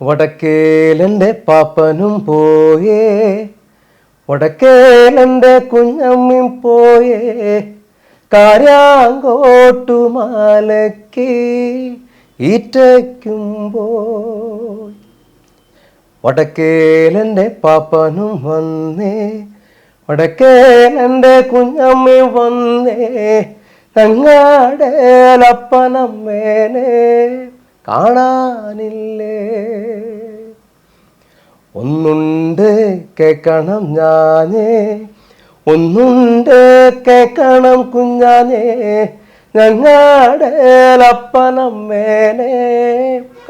വടക്കേലെന്റെ പാപ്പനും പോയേ വടക്കേലെന്റെ കുഞ്ഞമ്മയും പോയേ കാര്യാങ്കോട്ടുമാലയ്ക്ക് ഈറ്റയ്ക്കും പോയി വടക്കേലെന്റെ പാപ്പനും വന്നേ വടക്കേലെന്റെ കുഞ്ഞമ്മയും വന്നേ തങ്ങാടേലപ്പനമ്മേനെ കാണാനില്ലേ ഒന്നുണ്ട് കേക്കണം ഞാനേ. ഒന്നുണ്ട് കേക്കണം കുഞ്ഞാനേ. ഞങ്ങടേലപ്പനമ്മേനെ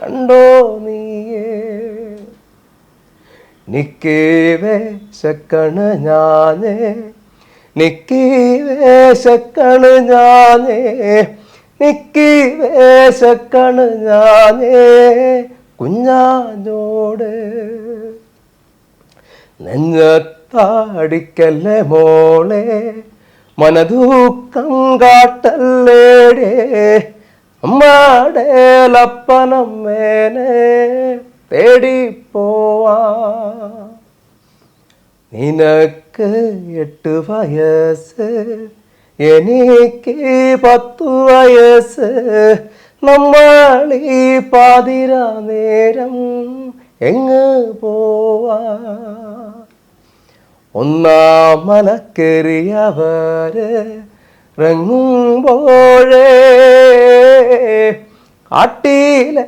കണ്ടോ നീയേ. നിക്കീവേ ശക്കണ് ഞാനേ. നിക്കീവേ ശക്കണ് ഞാനേ. നിക്കീവേ ശക്കണ് ഞാനേ കുഞ്ഞാഞ്ഞോട് നെഞ്ഞത്താടിക്കല്ലേ മോളെ? മനതൂക്കം കാട്ടല്ലേടേ? അമ്മാടേലപ്പനമ്മേനെ തേടിപ്പോവാ. നിനക്ക് എട്ട് വയസ്സ് എനിക്ക് പത്തു വയസ്സ്. നമ്മളീ പാതിര നേരം എങ്ങ് പോവാ? ഒന്നാം മലക്കേറിയവരെ റങ്ങുമ്പോഴേ ആട്ടിയിലെ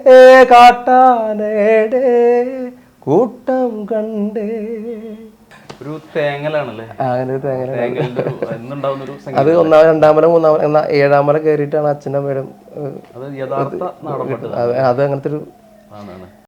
കാട്ടാനയുടെ കൂട്ടം കണ്ടേ. ഒരു തേങ്ങലാണല്ലേ? അങ്ങനെ തേങ്ങ തേങ്ങലിന്റെ ഒരു എന്നുണ്ടാവുന്ന ഒരു അത് ഒന്നാം രണ്ടാം മല മൂന്നാം എന്നാ ഏഴാം മല കയറിയിട്ടാണ് അച്ഛനും അമ്മയും അത് അങ്ങനത്തെ ഒരു